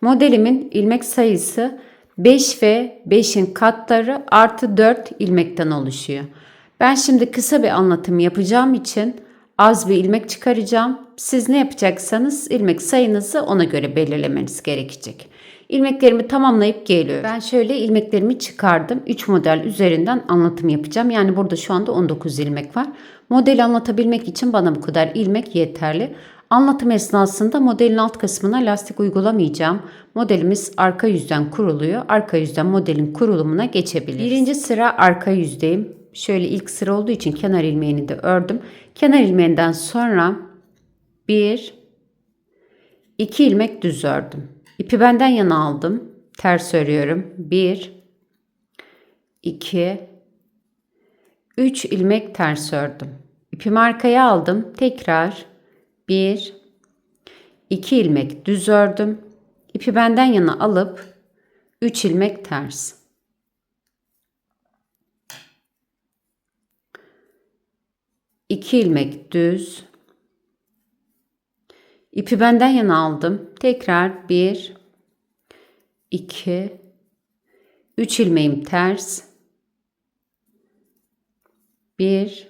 Modelimin ilmek sayısı 5 ve 5'in katları artı 4 ilmekten oluşuyor. Ben şimdi kısa bir anlatım yapacağım için az bir ilmek çıkaracağım. Siz ne yapacaksanız ilmek sayınızı ona göre belirlemeniz gerekecek. İlmeklerimi tamamlayıp geliyorum. Ben şöyle ilmeklerimi çıkardım. 3 model üzerinden anlatım yapacağım. Yani burada şu anda 19 ilmek var. Modeli anlatabilmek için bana bu kadar ilmek yeterli. Anlatım esnasında modelin alt kısmına lastik uygulamayacağım. Modelimiz arka yüzden kuruluyor. Arka yüzden modelin kurulumuna geçebiliriz. Birinci sıra arka yüzdeyim. Şöyle ilk sıra olduğu için kenar ilmeğini de ördüm. Kenar ilmeğinden sonra bir, iki ilmek düz ördüm. İpi benden yana aldım. Ters örüyorum. Bir, iki, üç ilmek ters ördüm. İpimi arkaya aldım. Tekrar 1 2 ilmek düz ördüm. İpi benden yana alıp 3 ilmek ters. İki ilmek düz. İpi benden yana aldım. Tekrar 1 2 3 ilmeğim ters. 1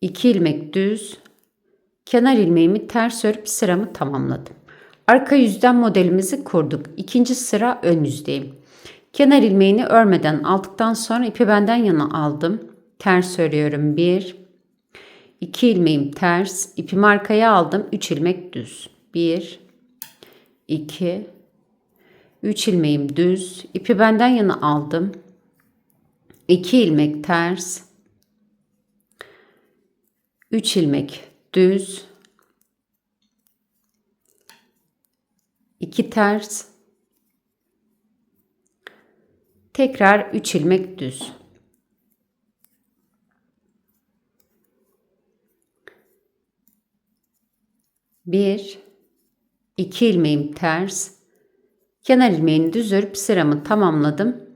2 ilmek düz Kenar ilmeğimi ters örüp sıramı tamamladım. Arka yüzden modelimizi kurduk. İkinci sıra ön yüzdeyim. Kenar ilmeğini örmeden aldıktan sonra ipi benden yana aldım. Ters örüyorum. 1 2 ilmeğim ters, ipimi arkaya aldım. 3 ilmek düz. 1 2 3 ilmeğim düz, ipi benden yana aldım. 2 ilmek ters, 3 ilmek düz, iki ters, tekrar 3 ilmek düz. Bir, iki ilmeğim ters, kenar ilmeğini düz örüp sıramı tamamladım.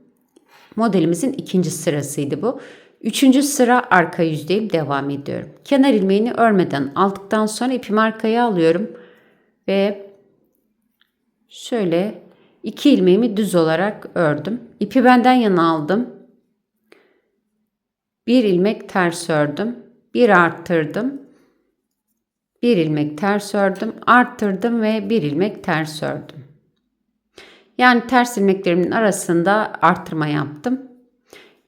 Modelimizin ikinci sırasıydı bu. Üçüncü sıra arka yüzdeyim devam ediyorum. Kenar ilmeğini örmeden aldıktan sonra ipimi arkaya alıyorum ve şöyle iki ilmeğimi düz olarak ördüm. İpi benden yana aldım. Bir ilmek ters ördüm. Bir arttırdım. Bir ilmek ters ördüm. Arttırdım ve bir ilmek ters ördüm. Yani ters ilmeklerimin arasında arttırma yaptım.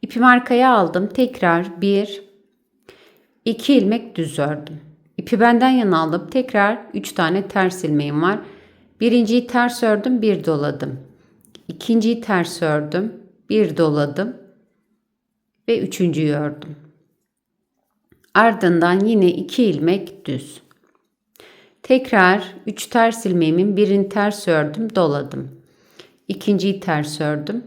İpimi arkaya aldım. Tekrar bir, iki ilmek düz ördüm. İpi benden yana alıp tekrar üç tane ters ilmeğim var. Birinciyi ters ördüm, bir doladım. İkinciyi ters ördüm, bir doladım ve üçüncüyü ördüm. Ardından yine iki ilmek düz. Tekrar üç ters ilmeğimin birini ters ördüm, doladım. İkinciyi ters ördüm,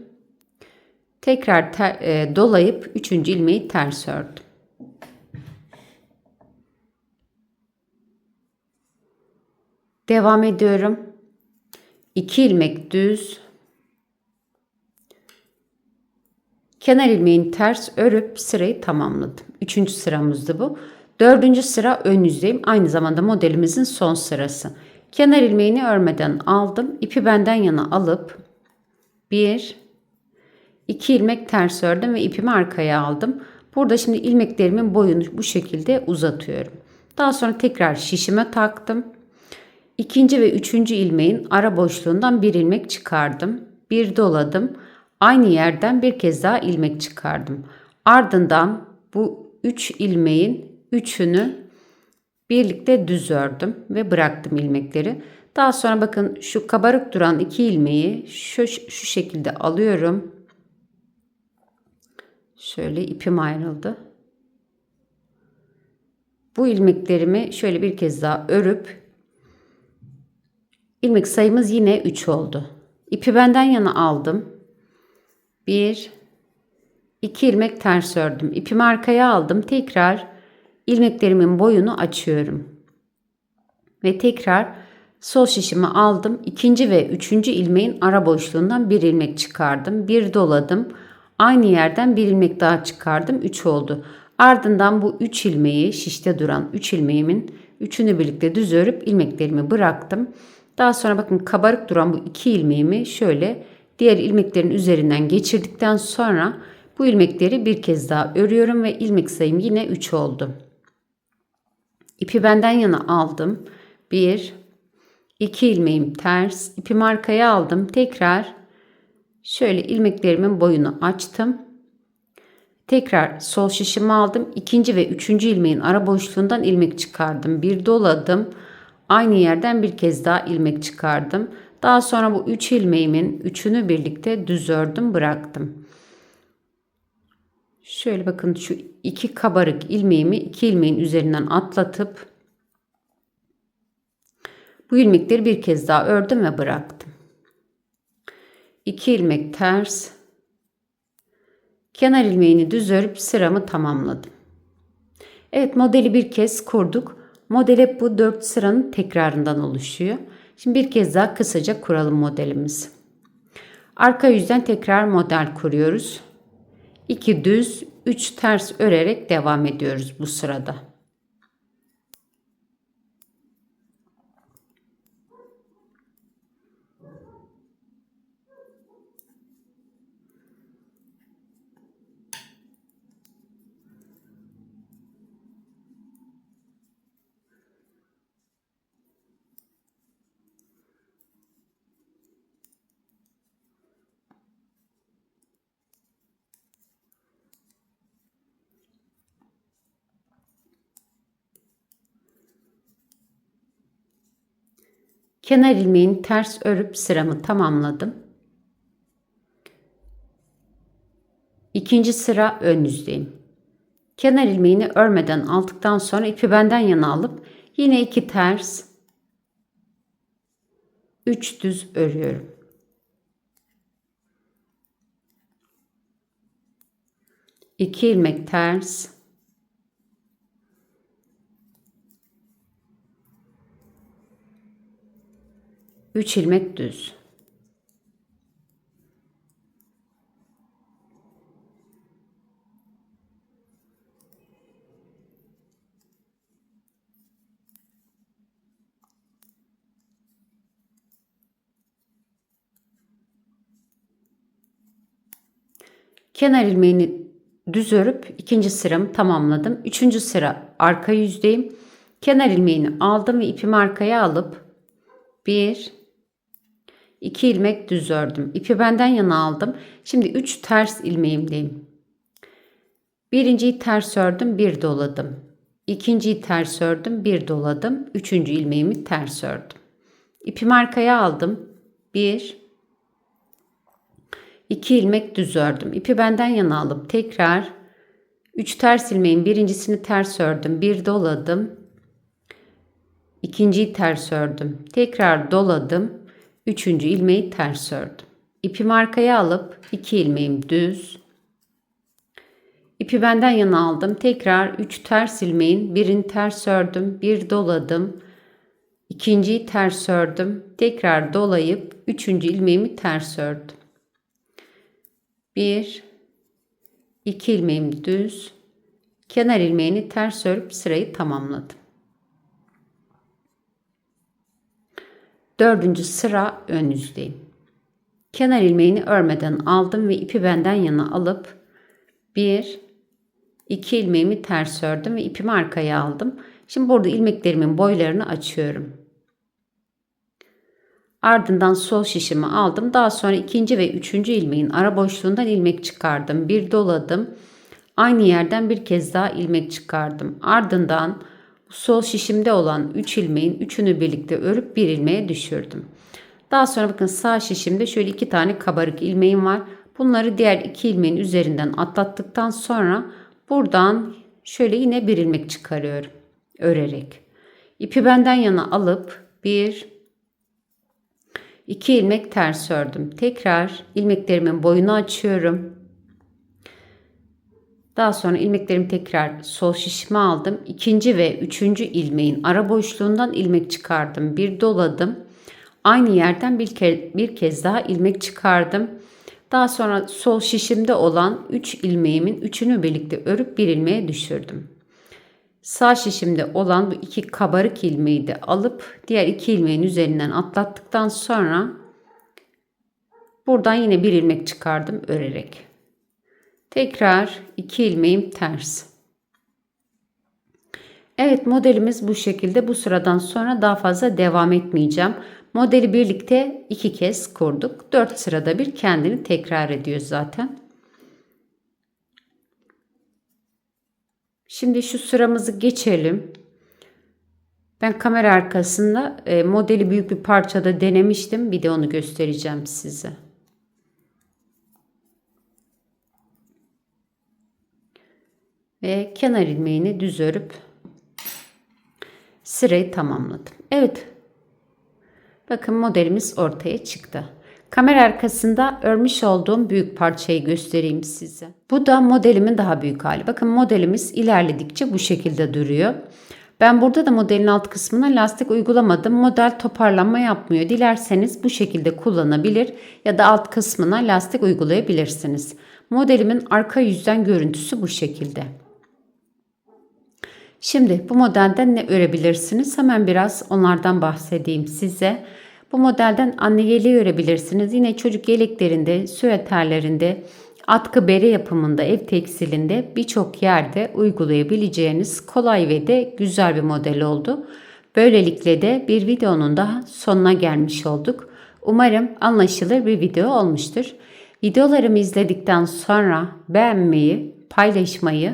Tekrar ter, e, dolayıp üçüncü ilmeği ters ördüm. Devam ediyorum. 2 ilmek düz. Kenar ilmeğini ters örüp sırayı tamamladım. Üçüncü sıramızdı bu. Dördüncü sıra ön yüzdeyim. Aynı zamanda modelimizin son sırası. Kenar ilmeğini örmeden aldım. İpi benden yana alıp 1 2 ilmek ters ördüm ve ipimi arkaya aldım. Burada şimdi ilmeklerimin boyunu bu şekilde uzatıyorum. Daha sonra tekrar şişime taktım. İkinci ve üçüncü ilmeğin ara boşluğundan bir ilmek çıkardım. Bir doladım. Aynı yerden bir kez daha ilmek çıkardım. Ardından bu üç ilmeğin üçünü birlikte düz ördüm ve bıraktım ilmekleri. Daha sonra bakın şu kabarık duran iki ilmeği şu, şu şekilde alıyorum. Şöyle ipim ayrıldı. Bu ilmeklerimi şöyle bir kez daha örüp ilmek sayımız yine 3 oldu. İpi benden yana aldım. 1 2 ilmek ters ördüm. İpimi arkaya aldım. Tekrar ilmeklerimin boyunu açıyorum. Ve tekrar sol şişimi aldım. İkinci ve üçüncü ilmeğin ara boşluğundan bir ilmek çıkardım. Bir doladım. Aynı yerden bir ilmek daha çıkardım. 3 oldu. Ardından bu 3 ilmeği şişte duran 3 ilmeğimin üçünü birlikte düz örüp ilmeklerimi bıraktım. Daha sonra bakın kabarık duran bu iki ilmeğimi şöyle diğer ilmeklerin üzerinden geçirdikten sonra bu ilmekleri bir kez daha örüyorum ve ilmek sayım yine 3 oldu. İpi benden yana aldım. 1 2 ilmeğim ters, ipimi arkaya aldım. Tekrar şöyle ilmeklerimin boyunu açtım. Tekrar sol şişimi aldım. İkinci ve üçüncü ilmeğin ara boşluğundan ilmek çıkardım. Bir doladım. Aynı yerden bir kez daha ilmek çıkardım. Daha sonra bu üç ilmeğimin üçünü birlikte düz ördüm bıraktım. Şöyle bakın şu iki kabarık ilmeğimi iki ilmeğin üzerinden atlatıp bu ilmekleri bir kez daha ördüm ve bıraktım. 2 ilmek ters. Kenar ilmeğini düz örüp sıramı tamamladım. Evet modeli bir kez kurduk. Model hep bu 4 sıranın tekrarından oluşuyor. Şimdi bir kez daha kısaca kuralım modelimizi. Arka yüzden tekrar model kuruyoruz. 2 düz, 3 ters örerek devam ediyoruz bu sırada. Kenar ilmeğini ters örüp sıramı tamamladım. İkinci sıra ön yüzdeyim. Kenar ilmeğini örmeden aldıktan sonra ipi benden yana alıp yine iki ters, üç düz örüyorum. İki ilmek ters, 3 ilmek düz. Kenar ilmeğini düz örüp ikinci sıramı tamamladım. Üçüncü sıra arka yüzdeyim. Kenar ilmeğini aldım ve ipimi arkaya alıp 1 2 ilmek düz ördüm. İpi benden yana aldım. Şimdi 3 ters ilmeğimdeyim. Birinciyi ters ördüm, bir doladım. İkinciyi ters ördüm, bir doladım. Üçüncü ilmeğimi ters ördüm. İpimi arkaya aldım. 1 2 ilmek düz ördüm. İpi benden yana alıp tekrar 3 ters ilmeğin birincisini ters ördüm, bir doladım. İkinciyi ters ördüm. Tekrar doladım. Üçüncü ilmeği ters ördüm. İpimi arkaya alıp iki ilmeğim düz. İpi benden yana aldım. Tekrar üç ters ilmeğin birini ters ördüm. Bir doladım. İkinciyi ters ördüm. Tekrar dolayıp üçüncü ilmeğimi ters ördüm. Bir, iki ilmeğim düz. Kenar ilmeğini ters örüp sırayı tamamladım. Dördüncü sıra ön yüzdeyim. Kenar ilmeğini örmeden aldım ve ipi benden yana alıp bir, iki ilmeğimi ters ördüm ve ipimi arkaya aldım. Şimdi burada ilmeklerimin boylarını açıyorum. Ardından sol şişimi aldım. Daha sonra ikinci ve üçüncü ilmeğin ara boşluğundan ilmek çıkardım. Bir doladım. Aynı yerden bir kez daha ilmek çıkardım. Ardından sol şişimde olan 3 ilmeğin üçünü birlikte örüp bir ilmeğe düşürdüm. Daha sonra bakın sağ şişimde şöyle iki tane kabarık ilmeğim var. Bunları diğer iki ilmeğin üzerinden atlattıktan sonra buradan şöyle yine bir ilmek çıkarıyorum örerek. İpi benden yana alıp bir, 2 ilmek ters ördüm. Tekrar ilmeklerimin boyunu açıyorum. Daha sonra ilmeklerimi tekrar sol şişime aldım. İkinci ve üçüncü ilmeğin ara boşluğundan ilmek çıkardım. Bir doladım. Aynı yerden bir, ke bir kez daha ilmek çıkardım. Daha sonra sol şişimde olan 3 ilmeğimin üçünü birlikte örüp bir ilmeğe düşürdüm. Sağ şişimde olan bu iki kabarık ilmeği de alıp diğer iki ilmeğin üzerinden atlattıktan sonra buradan yine bir ilmek çıkardım örerek. Tekrar iki ilmeğim ters. Evet modelimiz bu şekilde. Bu sıradan sonra daha fazla devam etmeyeceğim. Modeli birlikte iki kez kurduk. Dört sırada bir kendini tekrar ediyor zaten. Şimdi şu sıramızı geçelim. Ben kamera arkasında e, modeli büyük bir parçada denemiştim. Bir de onu göstereceğim size. Ve kenar ilmeğini düz örüp sırayı tamamladım. Evet. Bakın modelimiz ortaya çıktı. Kamera arkasında örmüş olduğum büyük parçayı göstereyim size. Bu da modelimin daha büyük hali. Bakın modelimiz ilerledikçe bu şekilde duruyor. Ben burada da modelin alt kısmına lastik uygulamadım. Model toparlanma yapmıyor. Dilerseniz bu şekilde kullanabilir ya da alt kısmına lastik uygulayabilirsiniz. Modelimin arka yüzden görüntüsü bu şekilde. Şimdi bu modelden ne örebilirsiniz? Hemen biraz onlardan bahsedeyim size. Bu modelden anne yeleği örebilirsiniz. Yine çocuk yeleklerinde, süveterlerinde, atkı bere yapımında, ev tekstilinde birçok yerde uygulayabileceğiniz kolay ve de güzel bir model oldu. Böylelikle de bir videonun daha sonuna gelmiş olduk. Umarım anlaşılır bir video olmuştur. Videolarımı izledikten sonra beğenmeyi, paylaşmayı,